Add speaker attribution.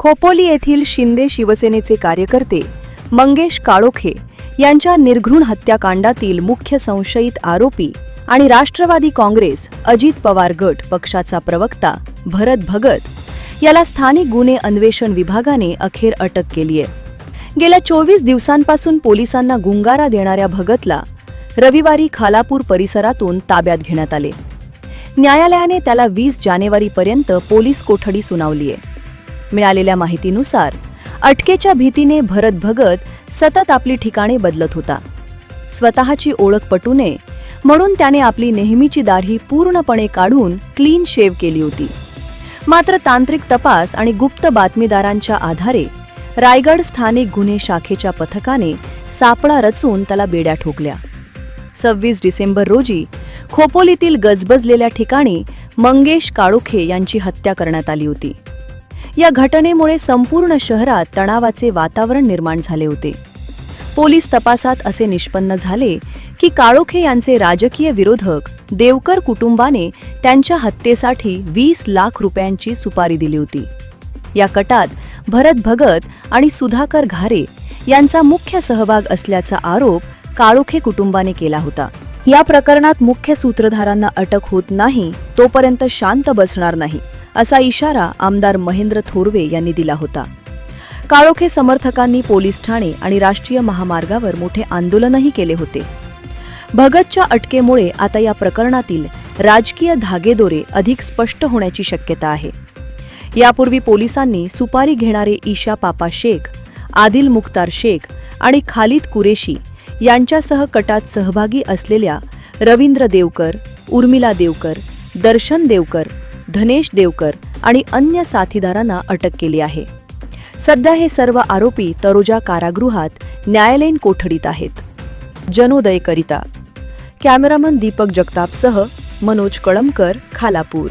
Speaker 1: खोपोली येथील शिंदे शिवसेनेचे कार्यकर्ते मंगेश काळोखे यांच्या निर्घृण हत्याकांडातील मुख्य संशयित आरोपी आणि राष्ट्रवादी काँग्रेस अजित पवार गट पक्षाचा प्रवक्ता भरत भगत याला स्थानिक गुन्हे अन्वेषण विभागाने अखेर अटक केली आहे. गेल्या चोवीस दिवसांपासून पोलिसांना गुंगारा देणाऱ्या भगतला रविवारी खालापूर परिसरातून ताब्यात घेण्यात आले. न्यायालयाने त्याला वीस जानेवारीपर्यंत पोलीस कोठडी सुनावली आहे. मिळालेल्या माहितीनुसार अटकेच्या भीतीने भरत भगत सतत आपली ठिकाणे बदलत होता. स्वतःची ओळख पटू नये म्हणून त्याने आपली नेहमीची दाढी पूर्णपणे काढून क्लीन शेव केली होती. मात्र तांत्रिक तपास आणि गुप्त बातमीदारांच्या आधारे रायगड स्थानिक गुन्हे शाखेच्या पथकाने सापळा रचून त्याला बेड्या ठोकल्या. सव्वीस डिसेंबर रोजी खोपोलीतील गजबजलेल्या ठिकाणी मंगेश काळोखे यांची हत्या करण्यात आली होती. या घटनेमुळे संपूर्ण शहरात तणावाचे वातावरण निर्माण झाले होते. पोलीस तपासात असे निष्पन्न झाले की काळोखे यांचे राजकीय विरोधक देवकर कुटुंबाने त्यांच्या हत्येसाठी वीस लाख रुपयांची सुपारी दिली होती. या कटात भरत भगत आणि सुधाकर घारे यांचा मुख्य सहभाग असल्याचा आरोप काळोखे कुटुंबाने केला होता. या प्रकरणात मुख्य सूत्रधारांना अटक होत नाही तोपर्यंत शांत बसणार नाही. असा इशारा आमदार महेंद्र थोरवे यांनी दिला होता. काळोखे समर्थकांनी पोलीस ठाणे आणि राष्ट्रीय महामार्गावर मोठे आंदोलनही केले होते. भगतच्या अटकेमुळे आता या प्रकरणातील राजकीय धागेदोरे अधिक स्पष्ट होण्याची शक्यता आहे. यापूर्वी पोलिसांनी सुपारी घेणारे ईशा पापा शेख आदिल मुख्तार शेख आणि खालिद कुरेशी यांच्यासह कटात सहभागी असलेल्या रवींद्र देवकर उर्मिला देवकर दर्शन देवकर धनेश देवकर आणि अन्य साथीदारांना अटक केली आहे. सध्या हे सर्व आरोपी तरोजा कारागृहात न्यायालयीन कोठडीत आहेत. जनोदयकरिता. कॅमेरामन दीपक जगतापसह मनोज कळमकर खालापूर.